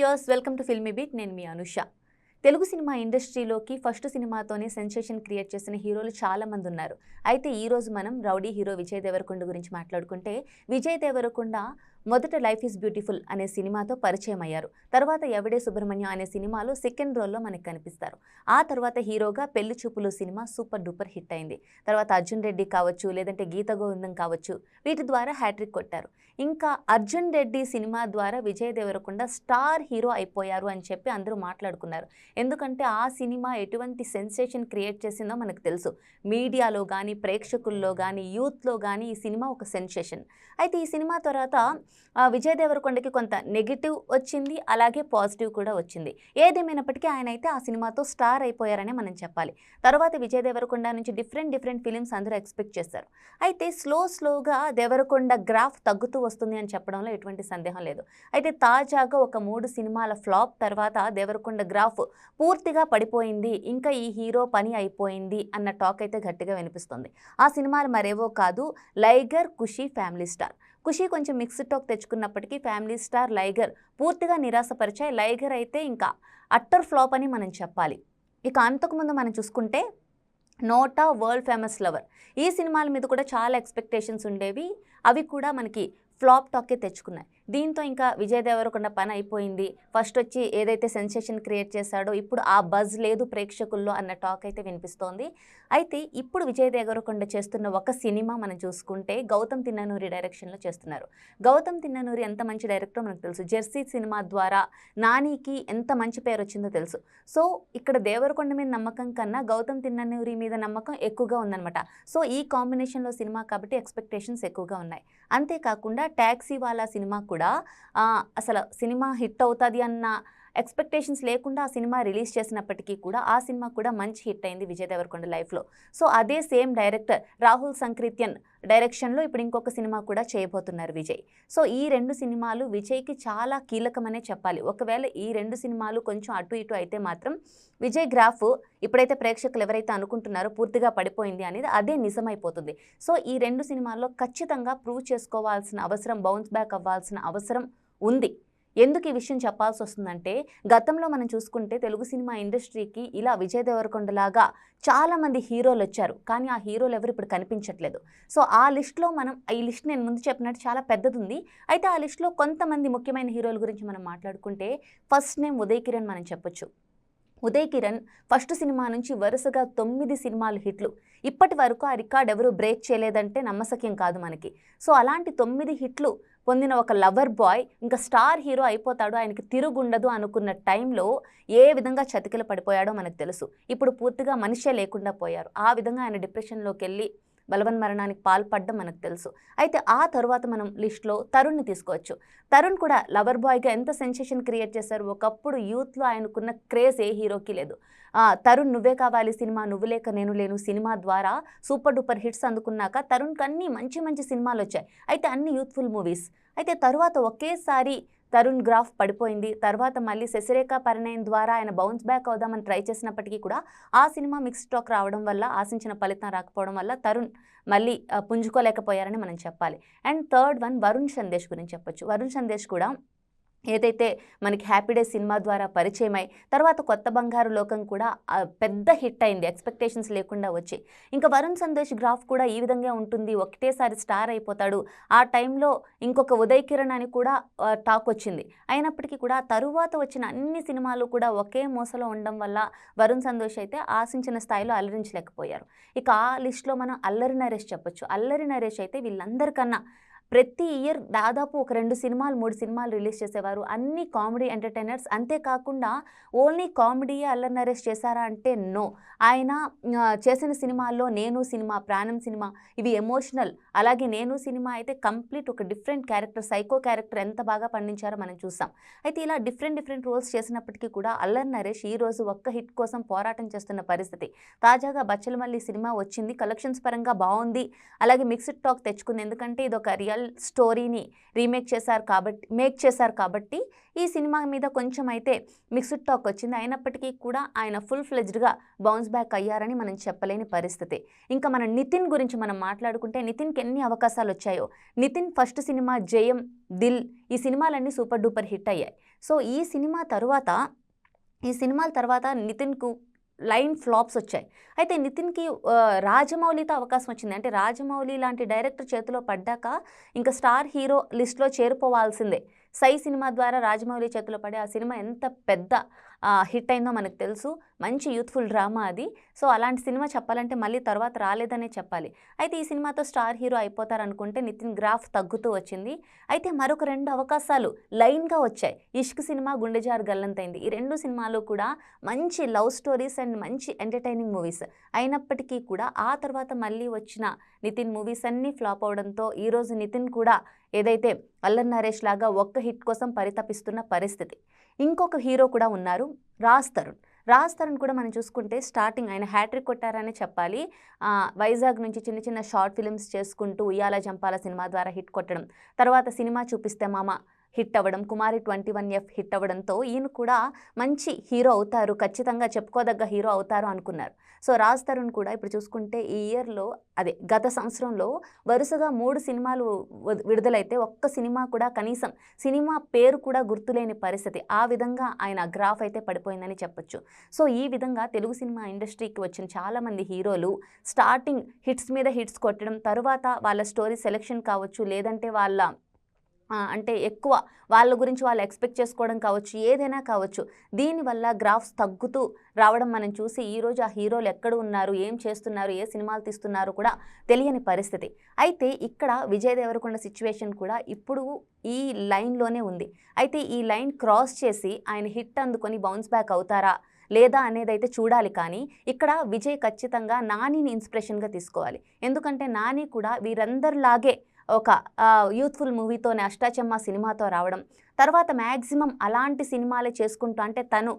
Viewers welcome to Filmibeat. నేను మీ Anusha. Telugu cinema ఇండస్ట్రీలోకి ఫస్ట్ సినిమాతోనే సెన్సేషన్ క్రియేట్ చేసిన హీరోలు చాలా మంది ఉన్నారు. అయితే ఈ రోజు మనం రౌడీ హీరో విజయ్ దేవరకొండ గురించి మాట్లాడుకుంటే విజయ్ దేవరకొండ మొదట లైఫ్ ఈజ్ బ్యూటిఫుల్ అనే సినిమాతో పరిచయం అయ్యారు తర్వాత ఎవడే సుబ్రహ్మణ్యం అనే సినిమాలో సెకండ్ రోల్లో మనకు కనిపిస్తారు. ఆ తర్వాత హీరోగా పెళ్ళి చూపులు సినిమా సూపర్ డూపర్ హిట్ అయింది. తర్వాత అర్జున్ రెడ్డి కావచ్చు లేదంటే గీత గోవిందం కావచ్చు వీటి ద్వారా హ్యాట్రిక్ కొట్టారు. ఇంకా అర్జున్ రెడ్డి సినిమా ద్వారా విజయ్ దేవరకొండ స్టార్ హీరో అయిపోయారు అని చెప్పి అందరూ మాట్లాడుకున్నారు. ఎందుకంటే ఆ సినిమా ఎటువంటి సెన్సేషన్ క్రియేట్ చేసిందో మనకు తెలుసు. మీడియాలో కానీ ప్రేక్షకుల్లో కానీ యూత్లో కానీ ఈ సినిమా ఒక సెన్సేషన్. అయితే ఈ సినిమా తర్వాత విజయ్ దేవరకొండకి కొంత నెగిటివ్ వచ్చింది అలాగే పాజిటివ్ కూడా వచ్చింది. ఏదేమైనప్పటికీ ఆయన అయితే ఆ సినిమాతో స్టార్ అయిపోయారనే మనం చెప్పాలి. తర్వాత విజయ్ దేవరకొండ నుంచి డిఫరెంట్ డిఫరెంట్ ఫిలిమ్స్ అందరూ ఎక్స్పెక్ట్ చేస్తారు. అయితే స్లో స్లోగా దేవరకొండ గ్రాఫ్ తగ్గుతూ వస్తుంది అని చెప్పడంలో ఎటువంటి సందేహం లేదు. అయితే తాజాగా ఒక మూడు సినిమాల ఫ్లాప్ తర్వాత దేవరకొండ గ్రాఫ్ పూర్తిగా పడిపోయింది ఇంకా ఈ హీరో పని అయిపోయింది అన్న టాక్ అయితే గట్టిగా వినిపిస్తుంది. ఆ సినిమాలు మరేవో కాదు Liger Kushi family star. Kushi కొంచెం మిక్స్డ్ టాక్ తెచ్చుకున్నప్పటికీ ఫ్యామిలీ స్టార్ లైగర్ పూర్తిగా నిరాశపరిచాయి లైగర్ అయితే ఇంకా అట్టర్ ఫ్లాప్ అని మనం చెప్పాలి. ఇక అంతకుముందు మనం చూసుకుంటే నోటా వరల్డ్ ఫేమస్ లవర్ ఈ సినిమాల మీద కూడా చాలా ఎక్స్పెక్టేషన్స్ ఉండేవి. అవి కూడా మనకి ఫ్లాప్ టాకే తెచ్చుకున్నాయి. దీంతో ఇంకా విజయ్ దేవరకొండ పని అయిపోయింది. ఫస్ట్ వచ్చి ఏదైతే సెన్సేషన్ క్రియేట్ చేశాడో ఇప్పుడు ఆ బజ్ లేదు ప్రేక్షకుల్లో అన్న టాక్ అయితే వినిపిస్తోంది. అయితే ఇప్పుడు విజయ్ దేవరకొండ చేస్తున్న ఒక సినిమా మనం చూసుకుంటే గౌతమ్ తిన్ననూరి డైరెక్షన్లో చేస్తున్నారు. గౌతమ్ తిన్ననూరి ఎంత మంచి డైరెక్టరో మనకు తెలుసు. జెర్సీ సినిమా ద్వారా నానికి ఎంత మంచి పేరు వచ్చిందో తెలుసు. సో ఇక్కడ దేవరకొండ మీద నమ్మకం కన్నా గౌతమ్ తిన్ననూరి మీద నమ్మకం ఎక్కువగా ఉందన్నమాట. సో ఈ కాంబినేషన్లో సినిమా కాబట్టి ఎక్స్పెక్టేషన్స్ ఎక్కువగా ఉన్నాయి. అంతేకాకుండా ట్యాక్సీ వాలా సినిమా కూడా కూడా అసలు సినిమా హిట్ అవుతుంది అన్న ఎక్స్పెక్టేషన్స్ లేకుండా ఆ సినిమా రిలీజ్ చేసినప్పటికీ కూడా ఆ సినిమా కూడా మంచి హిట్ అయింది విజయ్ దేవరకొండ లైఫ్లో. సో అదే సేమ్ డైరెక్టర్ రాహుల్ సంక్రిత్యన్ డైరెక్షన్లో ఇప్పుడు ఇంకొక సినిమా కూడా చేయబోతున్నారు విజయ్. సో ఈ రెండు సినిమాలు విజయ్కి చాలా కీలకమనే చెప్పాలి. ఒకవేళ ఈ రెండు సినిమాలు కొంచెం అటు ఇటు అయితే మాత్రం విజయ్ గ్రాఫ్ ఇప్పుడైతే ప్రేక్షకులు ఎవరైతే అనుకుంటున్నారో పూర్తిగా పడిపోయింది అనేది అదే నిజమైపోతుంది. సో ఈ రెండు సినిమాల్లో ఖచ్చితంగా ప్రూవ్ చేసుకోవాల్సిన అవసరం బౌన్స్ బ్యాక్ అవ్వాల్సిన అవసరం ఉంది. ఎందుకు ఈ విషయం చెప్పాల్సి వస్తుందంటే గతంలో మనం చూసుకుంటే తెలుగు సినిమా ఇండస్ట్రీకి ఇలా విజయ్ దేవరకొండ లాగా చాలామంది హీరోలు వచ్చారు కానీ ఆ హీరోలు ఎవరు ఇప్పుడు కనిపించట్లేదు. సో ఆ లిస్ట్లో మనం ఈ లిస్ట్ నేను ముందు చెప్పినట్టు చాలా పెద్దది ఉంది అయితే ఆ లిస్ట్లో కొంతమంది ముఖ్యమైన హీరోల గురించి మనం మాట్లాడుకుంటే ఫస్ట్ నేమ్ ఉదయ్ కిరణ్ మనం చెప్పొచ్చు. ఉదయ్ కిరణ్ ఫస్ట్ సినిమా నుంచి వరుసగా తొమ్మిది సినిమాలు హిట్లు. ఇప్పటి వరకు ఆ రికార్డ్ ఎవరు బ్రేక్ చేయలేదంటే నమ్మసక్యం కాదు మనకి. సో అలాంటి తొమ్మిది హిట్లు పొందిన ఒక లవర్ బాయ్ ఇంకా స్టార్ హీరో అయిపోతాడు ఆయనకి తిరుగుండదు అనుకున్న టైంలో ఏ విధంగా చతికిల పడిపోయాడో మనకు తెలుసు. ఇప్పుడు పూర్తిగా మనిషే లేకుండా పోయారు. ఆ విధంగా ఆయన డిప్రెషన్లోకి వెళ్ళి బలవన్ మరణానికి పాల్పడడం మనకు తెలుసు. అయితే ఆ తర్వాత మనం లిస్ట్లో తరుణ్ని తీసుకోవచ్చు. తరుణ్ కూడా లవర్ బాయ్గా ఎంత సెన్సేషన్ క్రియేట్ చేశారు? ఒకప్పుడు యూత్లో ఆయనకున్న క్రేజ్ ఏ హీరోకి లేదు. తరుణ్ నువ్వే కావాలి సినిమా నువ్వు లేక నేను లేను సినిమా ద్వారా సూపర్ డూపర్ హిట్స్ అందుకున్నాక తరుణ్కి అన్ని మంచి మంచి సినిమాలు వచ్చాయి. అయితే అన్ని యూత్ఫుల్ మూవీస్ అయితే తరువాత ఒకేసారి తరుణ్ గ్రాఫ్ పడిపోయింది. తర్వాత మళ్ళీ శశిరేఖ పరిణయం ద్వారా ఆయన బౌన్స్ బ్యాక్ అవుదామని ట్రై చేసినప్పటికీ కూడా ఆ సినిమా మిక్స్ స్టాక్ రావడం వల్ల ఆశించిన ఫలితం రాకపోవడం వల్ల తరుణ్ మళ్ళీ పుంజుకోలేకపోయారని మనం చెప్పాలి. And third one Varun Sandesh గురించి చెప్పొచ్చు. వరుణ్ సందేశ్ కూడా ఏదైతే మనకి హ్యాపీ డే సినిమా ద్వారా పరిచయం తర్వాత కొత్త బంగారు లోకం కూడా పెద్ద హిట్ అయింది. ఎక్స్పెక్టేషన్స్ లేకుండా వచ్చి. ఇంకా వరుణ్ సందేశ్ గ్రాఫ్ కూడా ఈ విధంగా ఉంటుంది. ఒకటేసారి స్టార్ అయిపోతాడు. ఆ టైంలో ఇంకొక ఉదయ్ కిరణ్ అని కూడా టాక్ వచ్చింది. అయినప్పటికీ కూడా తరువాత వచ్చిన అన్ని సినిమాలు కూడా ఒకే మూసలో ఉండడం వల్ల వరుణ్ సంతోష్ అయితే ఆశించిన స్థాయిలో అలరించలేకపోయారు. ఇక ఆ లిస్ట్లో మనం అల్లరి నరేష్ చెప్పొచ్చు. అల్లరి నరేష్ అయితే వీళ్ళందరికన్నా ప్రతి ఇయర్ దాదాపు ఒక రెండు సినిమాలు మూడు సినిమాలు రిలీజ్ చేసేవారు. అన్ని కామెడీ ఎంటర్టైనర్స్. అంతేకాకుండా ఓన్లీ కామెడీయే అల్లరి నరేష్ చేశారా అంటే నో. ఆయన చేసిన సినిమాల్లో నేను సినిమా ప్రాణం సినిమా ఇవి ఎమోషనల్. అలాగే నేను సినిమా అయితే కంప్లీట్ ఒక డిఫరెంట్ క్యారెక్టర్ సైకో క్యారెక్టర్ ఎంత బాగా పండించారో మనం చూసాం. అయితే ఇలా డిఫరెంట్ డిఫరెంట్ రోల్స్ చేసినప్పటికీ కూడా అల్లరి నరేష్ ఈ రోజు ఒక్క హిట్ కోసం పోరాటం చేస్తున్న పరిస్థితి. తాజాగా బచ్చలమల్లి సినిమా వచ్చింది. కలెక్షన్స్ పరంగా బాగుంది. అలాగే మిక్స్డ్ టాక్ తెచ్చుకుంది. ఎందుకంటే ఇది ఒక రియల్ స్టోరీని రీమేక్ చేశారు కాబట్టి మేక్ చేశారు కాబట్టి ఈ సినిమా మీద కొంచెం అయితే మిక్స్డ్ టాక్ వచ్చింది. అయినప్పటికీ కూడా ఆయన ఫుల్ ఫ్లెజ్డ్గా బౌన్స్ బ్యాక్ అయ్యారని మనం చెప్పలేని పరిస్థితి. ఇంకా మన నితిన్ గురించి మనం మాట్లాడుకుంటే నితిన్కి ఎన్ని అవకాశాలు వచ్చాయో నితిన్ ఫస్ట్ సినిమా జయం దిల్ ఈ సినిమాలన్నీ సూపర్ డూపర్ హిట్ అయ్యాయి. సో ఈ సినిమా తరువాత ఈ సినిమాల తర్వాత నితిన్కు లైన్ ఫ్లాప్స్ వచ్చాయి. అయితే నితిన్కి రాజమౌళితో అవకాశం వచ్చింది. అంటే రాజమౌళి లాంటి డైరెక్టర్ చేతిలో పడ్డాక ఇంకా స్టార్ హీరో లిస్ట్లో చేరిపోవాల్సిందే. సై సినిమా ద్వారా రాజమౌళి చేతిలో పడి ఆ సినిమా ఎంత పెద్ద హిట్ అయిందో మనకు తెలుసు. మంచి యూత్ఫుల్ డ్రామా అది. సో అలాంటి సినిమా చెప్పాలంటే మళ్ళీ తర్వాత రాలేదనే చెప్పాలి. అయితే ఈ సినిమాతో స్టార్ హీరో అయిపోతారనుకుంటే నితిన్ గ్రాఫ్ తగ్గుతూ వచ్చింది. అయితే మరొక రెండు అవకాశాలు లైన్గా వచ్చాయి. ఇష్క్ సినిమా గుండెజారు గల్లంతైంది. ఈ రెండు సినిమాలు కూడా మంచి లవ్ స్టోరీస్ అండ్ మంచి ఎంటర్టైనింగ్ మూవీస్ అయినప్పటికీ కూడా ఆ తర్వాత మళ్ళీ వచ్చిన నితిన్ మూవీస్ అన్నీ ఫ్లాప్ అవడంతో ఈరోజు నితిన్ కూడా ఏదైతే అల్లర్ నరేష్ లాగా ఒక్క హిట్ కోసం పరితపిస్తున్న పరిస్థితి. ఇంకొక హీరో కూడా ఉన్నారు రాజ్ తరుణ్. రాజ్ తరుణ్ కూడా మనం చూసుకుంటే స్టార్టింగ్ ఆయన హ్యాట్రిక్ కొట్టారనే చెప్పాలి. వైజాగ్ నుంచి చిన్న చిన్న షార్ట్ ఫిల్మ్స్ చేసుకుంటూ ఉయ్యాల జంపాల సినిమా ద్వారా హిట్ కొట్టడం. తర్వాత సినిమా చూపిస్తే మామ హిట్ అవ్వడం Kumari twenty one F hit అవ్వడంతో ఈయన కూడా మంచి హీరో అవుతారు ఖచ్చితంగా చెప్పుకోదగ్గ హీరో అవుతారు అనుకున్నారు. సో రాజ్ తరుణ్ కూడా ఇప్పుడు చూసుకుంటే ఈ ఇయర్లో అదే గత సంవత్సరంలో వరుసగా మూడు సినిమాలు విడుదలైతే ఒక్క సినిమా కూడా కనీసం సినిమా పేరు కూడా గుర్తులేని పరిస్థితి. ఆ విధంగా ఆయన గ్రాఫ్ అయితే పడిపోయిందని చెప్పొచ్చు. సో ఈ విధంగా తెలుగు సినిమా ఇండస్ట్రీకి వచ్చిన చాలామంది హీరోలు స్టార్టింగ్ హిట్స్ మీద హిట్స్ కొట్టడం తర్వాత వాళ్ళ స్టోరీ సెలెక్షన్ కావచ్చు లేదంటే వాళ్ళ అంటే ఎక్కువ వాళ్ళ గురించి వాళ్ళు ఎక్స్పెక్ట్ చేసుకోవడం కావచ్చు ఏదైనా కావచ్చు. దీనివల్ల గ్రాఫ్స్ తగ్గుతూ రావడం మనం చూసి ఈరోజు ఆ హీరోలు ఎక్కడ ఉన్నారు ఏం చేస్తున్నారు ఏ సినిమాలు తీస్తున్నారు కూడా తెలియని పరిస్థితి. అయితే ఇక్కడ విజయ్ దేవరకొండ సిచ్యువేషన్ కూడా ఇప్పుడు ఈ లైన్లోనే ఉంది. అయితే ఈ లైన్ క్రాస్ చేసి ఆయన హిట్ అందుకొని బౌన్స్ బ్యాక్ అవుతారా లేదా అనేది అయితే చూడాలి కానీ ఇక్కడ విజయ్ ఖచ్చితంగా నానిని ఇన్స్పిరేషన్గా తీసుకోవాలి. ఎందుకంటే నాని కూడా వీరందరిలాగే ఒక యూత్ఫుల్ మూవీతోనే అష్టాచమ్మ సినిమాతో రావడం తర్వాత మ్యాక్సిమం అలాంటి సినిమాలే చేసుకుంటూ అంటే తను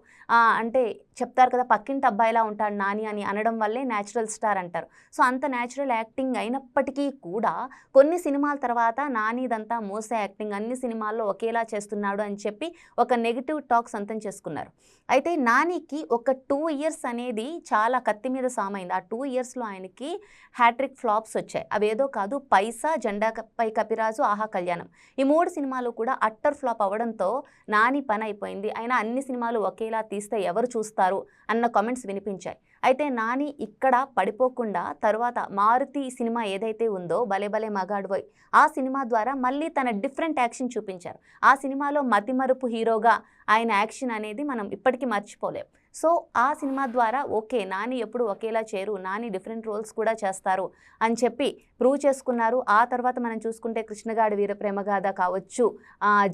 అంటే చెప్తారు కదా పక్కింటి అబ్బాయిలా ఉంటాడు నాని అని అనడం వల్లే న్యాచురల్ స్టార్ అంటారు. సో అంత న్యాచురల్ యాక్టింగ్ అయినప్పటికీ కూడా కొన్ని సినిమాల తర్వాత నానిదంతా మోసే యాక్టింగ్ అన్ని సినిమాల్లో ఒకేలా చేస్తున్నాడు అని చెప్పి ఒక నెగిటివ్ టాక్ సొంతం చేసుకున్నారు. అయితే నానికి ఒక టూ ఇయర్స్ అనేది చాలా కత్తి మీద సామైంది. ఆ టూ ఇయర్స్లో ఆయనకి హ్యాట్రిక్ ఫ్లాప్స్ వచ్చాయి. అవేదో కాదు పైసా జెండా పై కపిరాజు ఆహా కళ్యాణం. ఈ మూడు సినిమాలు కూడా అట్టర్ ఫ్లాప్ అవ్వడంతో నాని పని అయిపోయింది అయినా అన్ని సినిమాలు ఒకేలా తీస్తే ఎవరు చూస్తారు? అన్న కామెంట్స్ వినిపించాయి. అయితే నాని ఇక్కడ పడిపోకుండా తర్వాత మారుతి సినిమా ఏదైతే ఉందో భలే భలే మగాడువోయ్ ఆ సినిమా ద్వారా మళ్ళీ తన డిఫరెంట్ యాక్షన్ చూపించారు. ఆ సినిమాలో మతిమరుపు హీరోగా ఆయన యాక్షన్ అనేది మనం ఇప్పటికీ మర్చిపోలేం. సో ఆ సినిమా ద్వారా ఓకే నాని ఎప్పుడు ఒకేలా చేరు నాని డిఫరెంట్ రోల్స్ కూడా చేస్తారు అని చెప్పి ప్రూవ్ చేసుకున్నారు. ఆ తర్వాత మనం చూసుకుంటే కృష్ణగాడి వీరప్రేమగాథ కావచ్చు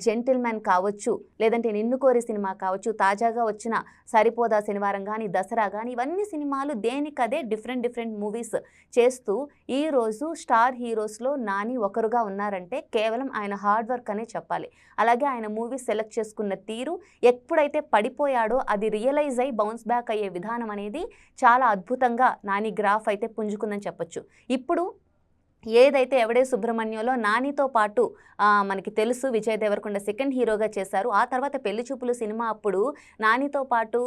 జెంటిల్ మ్యాన్ కావచ్చు లేదంటే నిన్ను కోరి సినిమా కావచ్చు తాజాగా వచ్చిన సరిపోదా శనివారం కానీ దసరా కానీ ఇవన్నీ సినిమాలు దేనికదే డిఫరెంట్ డిఫరెంట్ మూవీస్ చేస్తూ ఈరోజు స్టార్ హీరోస్లో నాని ఒకరుగా ఉన్నారంటే కేవలం ఆయన హార్డ్ వర్క్ అనే చెప్పాలి. అలాగే ఆయన మూవీ సెలెక్ట్ చేసుకున్న తీరు ఎప్పుడైతే పడిపోయాడో అది రియలైజ్ అయ్యి బౌన్స్ బ్యాక్ అయ్యే విధానం అనేది చాలా అద్భుతంగా నాని గ్రాఫ్ అయితే పుంజుకుందని చెప్పొచ్చు. ఇప్పుడు ఏదైతే ఎవడే సుబ్రహ్మణ్యంలో నానితో పాటు మనకి తెలుసు విజయ్ దేవరకొండ సెకండ్ హీరోగా చేశారు. ఆ తర్వాత పెళ్ళి చూపులు సినిమా అప్పుడు నానితో పాటు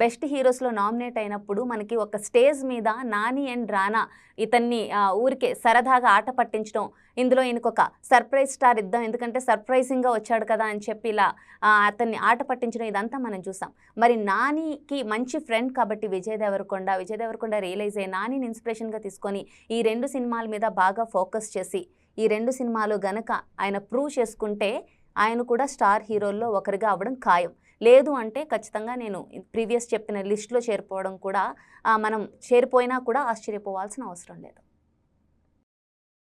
బెస్ట్ హీరోస్లో నామినేట్ అయినప్పుడు మనకి ఒక స్టేజ్ మీద నాని అండ్ రానా ఇతన్ని ఊరికే సరదాగా ఆట పట్టించడం ఇందులో ఈయనకొక సర్ప్రైజ్ స్టార్ ఇద్దాం ఎందుకంటే సర్ప్రైజింగ్గా వచ్చాడు కదా అని చెప్పి ఇలా అతన్ని ఆట పట్టించడం ఇదంతా మనం చూసాం. మరి నానికి మంచి ఫ్రెండ్ కాబట్టి విజయ్ దేవరకొండ విజయ్ దేవరకొండ రియలైజ్ అయ్యి నానిని ఇన్స్పిరేషన్గా తీసుకొని ఈ రెండు సినిమాల మీద బాగా ఫోకస్ చేసి ఈ రెండు సినిమాలు గనక ఆయన ప్రూవ్ చేసుకుంటే ఆయన కూడా స్టార్ హీరోల్లో ఒకరిగా అవ్వడం ఖాయం. లేదు అంటే ఖచ్చితంగా నేను ప్రీవియస్ చెప్పిన లిస్ట్లో చేరిపోవడం కూడా మనం చేరిపోయినా కూడా ఆశ్చర్యపోవాల్సిన అవసరం లేదు.